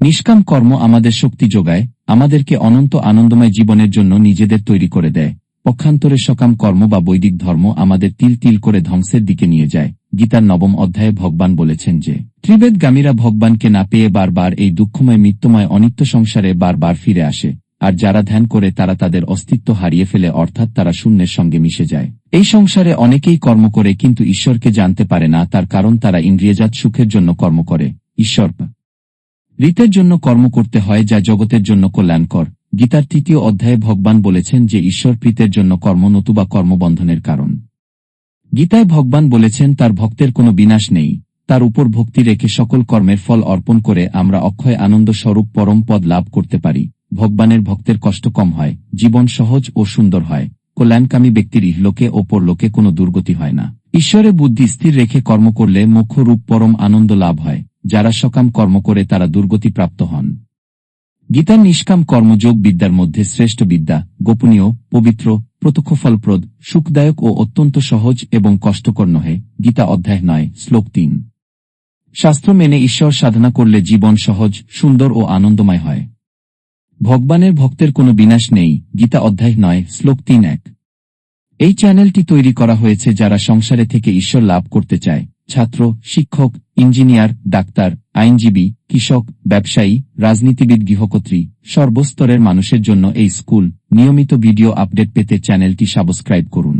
নিষ্কাম কর্ম আমাদের শক্তি যোগায়, আমাদেরকে অনন্ত আনন্দময় জীবনের জন্য নিজেদের তৈরি করে দেয়। পক্ষান্তরে সকাম কর্ম বা বৈদিক ধর্ম আমাদের তিল তিল করে ধ্বংসের দিকে নিয়ে যায়, গীতার নবম অধ্যায়ে ভগবান বলেছেন যে, ত্রিবেদগামীরা ভগবানকে না পেয়ে বারবার এই দুঃখময় মৃত্যুময় অনিত্য সংসারে বারবার ফিরে আসে, আর যারা ধ্যান করে তারা তাদের অস্তিত্ব হারিয়ে ফেলে অর্থাৎ তারা শূন্যের সঙ্গে মিশে যায়। এই সংসারে অনেকেই কর্ম করে কিন্তু ঈশ্বরকে জানতে পারে না, তার কারণ তারা ইন্দ্রিয়জাত সুখের জন্য কর্ম করে। ঈশ্বর রীতের জন্য কর্ম করতে হয় যা জগতের জন্য কল্যাণকর। গীতার তৃতীয় অধ্যায়ে ভগবান বলেছেন যে ঈশ্বর প্রীতের জন্য কর্ম নতুবা কর্মবন্ধনের কারণ। গীতায় ভগবান বলেছেন, তার ভক্তের কোনো বিনাশ নেই। তার উপর ভক্তি রেখে সকল কর্মের ফল অর্পণ করে আমরা অক্ষয় আনন্দ স্বরূপ পরম পদ লাভ করতে পারি। ভগবানের ভক্তের কষ্ট কম হয়, জীবন সহজ ও সুন্দর হয়। কল্যাণকামী ব্যক্তির ইহলোকে ও পরলোকে কোনো দুর্গতি হয় না। ঈশ্বরে বুদ্ধি স্থির রেখে কর্ম করলে মোক্ষ রূপ পরম আনন্দ লাভ হয়। যারা সকাম কর্ম করে তারা দুর্গতি প্রাপ্ত হন। গীতার নিষ্কাম কর্মযোগ বিদ্যার মধ্যে শ্রেষ্ঠ বিদ্যা, গোপনীয়, পবিত্র প্রত্যক্ষ ফলপ্রদ সুখদায়ক ও অত্যন্ত সহজ এবং কষ্টকর নহে, গীতা অধ্যায় নয়, শ্লোক তিন। শাস্ত্র মেনে ঈশ্বর সাধনা করলে জীবন সহজ, সুন্দর ও আনন্দময় হয়। ভগবানের ভক্তের কোনো বিনাশ নেই, গীতা অধ্যায় নয়, শ্লোক তিন এক। এই চ্যানেলটি তৈরি করা হয়েছে যারা সংসারে থেকে ঈশ্বর লাভ করতে চায়। ছাত্র, শিক্ষক, ইঞ্জিনিয়ার, ডাক্তার, আইনজীবী, কৃষক, ব্যবসায়ী, রাজনীতিবিদ, গৃহকর্ত্রী, সর্বস্তরের মানুষের জন্য এই স্কুল নিয়মিত ভিডিও আপডেট পেতে চ্যানেলটি সাবস্ক্রাইব করুন।